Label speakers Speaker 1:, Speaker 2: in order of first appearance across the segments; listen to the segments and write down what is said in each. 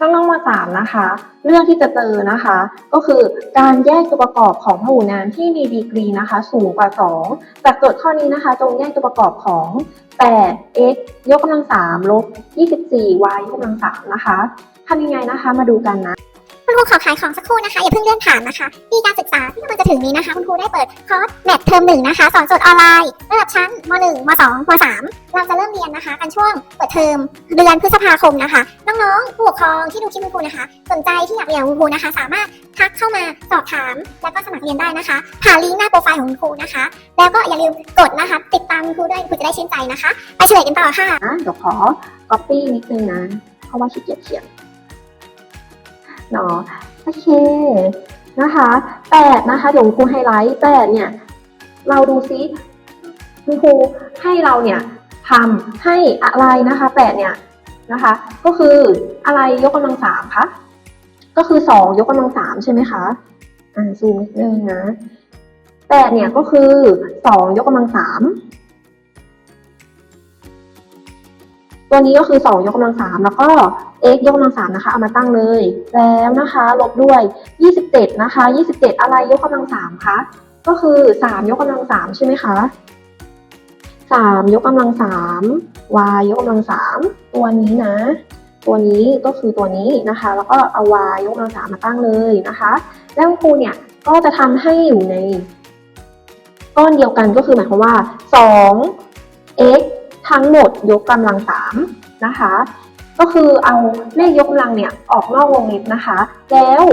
Speaker 1: น้องๆมาสามนะคะ เรื่องที่จะเจอนะคะ ก็คือการแยกตัวประกอบของพหุนามที่มีดีกรีนะคะ สูงกว่า 2 จากโจทย์ข้อนี้นะคะ จงแยกตัวประกอบของ8 x ยกกำลัง3ลบ24 y ยกกำลัง3นะคะทำยังไงนะคะ มาดูกันนะ
Speaker 2: ครูขอขายของสักครู่นะคะ อย่าเพิ่งเลื่อนผ่านนะคะปีการศึกษาที่กำลังจะถึงนี้นะคะ คุณครูได้เปิดคอร์สแมทเทอมหนึ่งนะคะ สอนสดออนไลน์ระดับชั้นม .1 ม .2 ม .3 เราจะเริ่มเรียนนะคะกันช่วงเปิดเทอมเดือนพฤษภาคมนะคะ น้องๆผู้ปกครองที่ดูคลิปคุณครูนะคะ สนใจที่อยากเรียนคุณครูนะคะ สามารถทักเข้ามาสอบถาม แล้วก็สมัครเรียนได้นะคะผ่านลิงก์หน้าโปรไฟล์ของคุณครูนะคะ แล้วก็อย่าลืมกดนะคะ ติดตามคุณครูด้วยคุณครูจะได้ชื่นใจนะคะ ไปเฉลยกันต่อค่ะ
Speaker 1: นะเดี๋ยวขอ copy นิดนึงนะเพราะว่าขี้เกียจเขียน เนาะโอเคนะคะแปดนะคะเดี๋ยวครูไฮไลท์แปดเนี่ยเราดูซิคุณครูให้เราเนี่ยทำให้อะไรนะคะแปดเนี่ยนะคะ ก็คืออะไรยกกำลังสามคะก็คือสองยกกำลังสามใช่ไหมคะอ่าซูมนิดนึงนะแปดเนี่ยก็คือสองยกกำลังสาม ตัวนี้ก็คือ 2 ยกกำลังสามแล้วก็ x ยกกำลังสามนะคะเอามาตั้งเลย แล้วนะคะลบด้วย 27 นะคะ 27 อะไรยกกำลังสามคะก็คือ 3 ยกกำลังสามใช่ไหมคะ3 ยกกำลังสาม y ยกกำลังสามตัวนี้นะ ตัวนี้ก็คือตัวนี้นะคะ แล้วก็เอา y ยกกำลังสามมาตั้งเลยนะคะ แล้วครูเนี่ยก็จะทำให้อยู่ในก้อนเดียวกันก็คือหมายความว่า 2 x ทั้งหมดยกกำลังสามนะคะ ก็คือเอาเลขยกกำลังเนี่ยออกนอกวงเล็บนะคะ แล้ว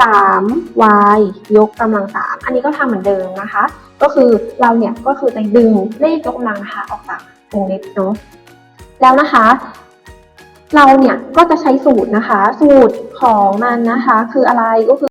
Speaker 1: 3y ยกกำลังสามอันนี้ก็ทำเหมือนเดิมนะคะ ก็คือเราเนี่ยก็คือจะดึงเลขยกกำลังนะคะออกจากวงเล็บเนาะแล้วนะคะ เราเนี่ยก็จะใช้สูตรนะคะ สูตรของมันนะคะ คืออะไรก็คือ